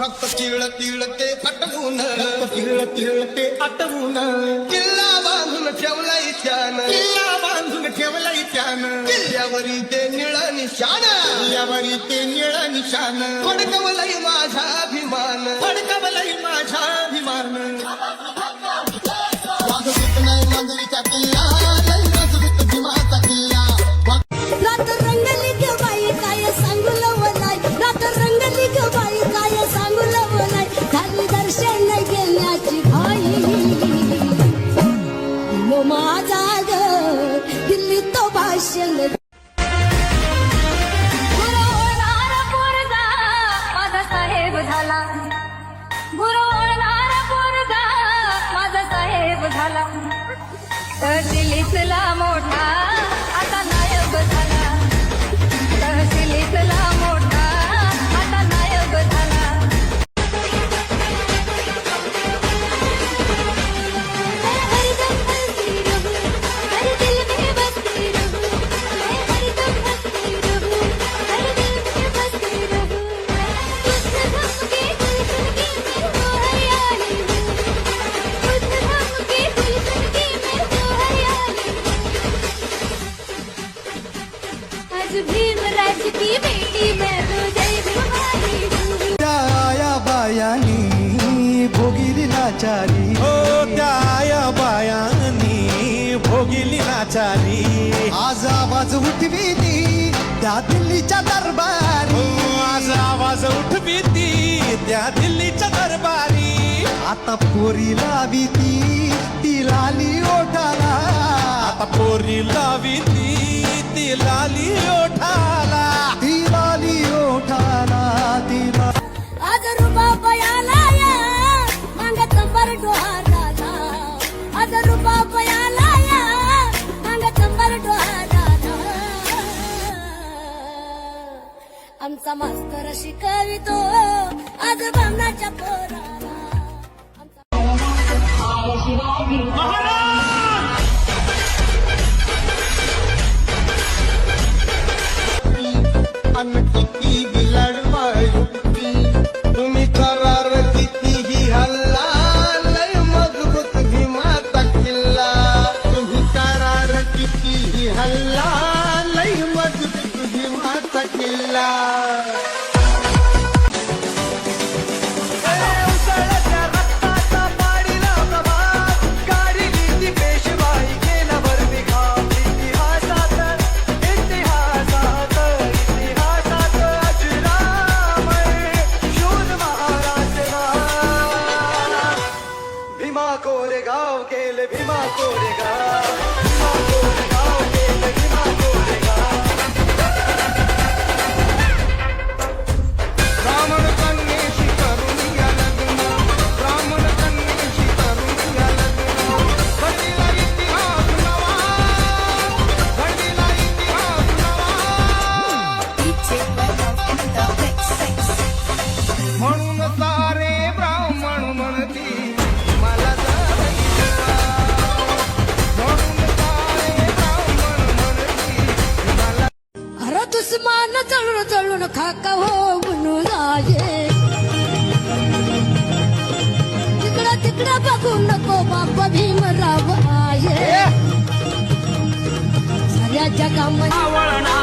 फक्त तिळ तिळ ते आटवून. तिळ तिळ ते आटवून. किल्ला बांधून ठेवलाय त्यानं. किल्ला बांधून ठेवलाय त्यानं. किल्ल्यावरी ते निळ निशाण. यावरी ते निळ निशान फडकवलंय माझा अभिमान. फडकवलंय माझा अभिमान. झाला. गुरु पोरगा माझा साहेब झाला. तहसिलीतला मोठा हूँ। आज भीमराज की बेटी मैं तो जय भवानी। हूँ त्या बायानी भोगिली नाचारी। हो त्या बायांनी भोगिली नाचारी। आज आवाज उठवी ती त्या दिल्लीच्या दरबारी. आज आवाज उठवी ती त्या दिल्लीच्या दरबारी. आता पोरी लावी ती ती लाली ओठाला. आता पोरी लावी ती ती लाली ओठाला. ती लाली ओठाला ती आज रुबा पयाला या मांग चंबर डोहाराला आज रुबा पयाला या मांग चंबर डोहाराला आमचा मास्तर शिकवितो आज बामणाच्या पोराला. आमचा هلا لا يمد بما تكلا चढून चढून खाका होऊन जाये तिकडं तिकडं बघू नको बाप भीमराव आहे साऱ्या जगामध्ये